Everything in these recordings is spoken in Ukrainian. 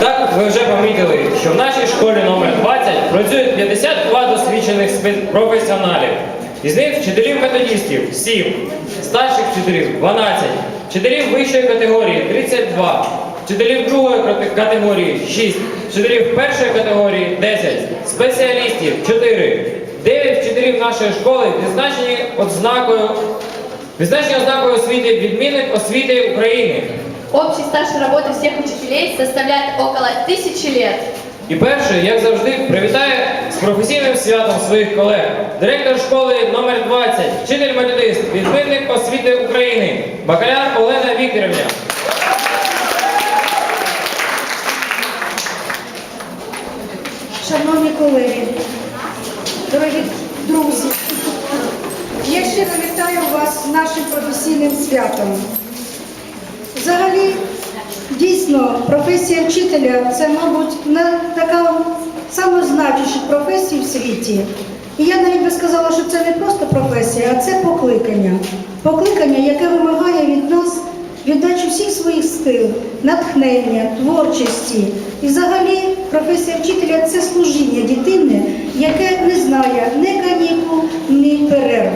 Так, ви вже помітили, що в нашій школі номер 20 працюють 52 досвідчених професіоналів. Із них вчителів методистів 7, старших вчителів 12, вчителів вищої категорії 32, вчителів другої категорії 6, вчителів першої категорії 10, спеціалістів 4. 9 вчителів нашої школи відзначені ознакою, відзначені ознакою освіти відмінник освіти України. Общий стаж работы всех учителей составляет около тысячи лет. І перший, як завжди, привітає з професійним святом своїх колег. Директор школи номер 20, вчитель методист, відмінник освіти України, бакаляр Олена Вікторівна. Шановні колеги, дорогі друзі, я щиро вітаю вас з нашим професійним святом. Дійсно, професія вчителя це, мабуть, не така самозначуща професія в світі. І я навіть би сказала, що це не просто професія, а це покликання. Покликання, яке вимагає від нас віддачу всіх своїх сил, натхнення, творчості. І взагалі професія вчителя це служіння дитини, яке не знає ні канікул, ні перерв.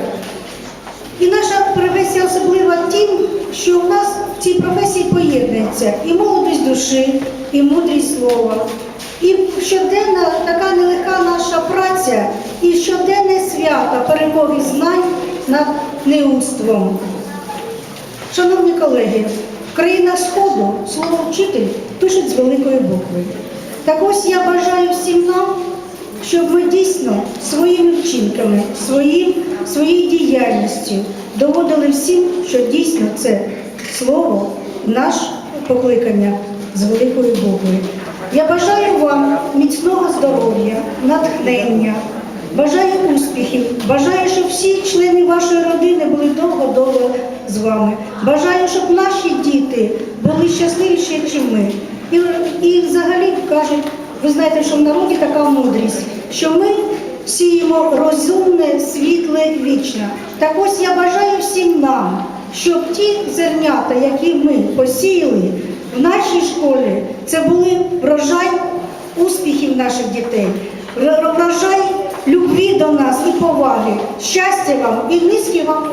І наша професія особлива тим, що в нас в цій професії поєднується і молодість душі, і мудрість слова. І щоденна така нелегка наша праця, і щоденне свято перемоги знань над неудством. Шановні колеги, в країнах Сходу слово вчитель пишуть з великої букви. Так ось я бажаю всім нам, щоб ми дійсно своїми вчинками, своїм, своєю діяльністю доводили всім, що дійсно це слово, наш покликання з великої букви. Я бажаю вам міцного здоров'я, натхнення, бажаю успіхів, бажаю, щоб всі члени вашої родини були довго-довго з вами. Бажаю, щоб наші діти були щасливіші, ніж ми. І, і взагалі кажуть, ви знаєте, що в народі така мудрість, що ми сіємо розумне, світле, вічне. Так ось я бажаю всім нам, щоб ті зернята, які ми посіяли в нашій школі, це були врожай успіхів наших дітей, врожай любві до нас і поваги. Щастя вам і низькі вам.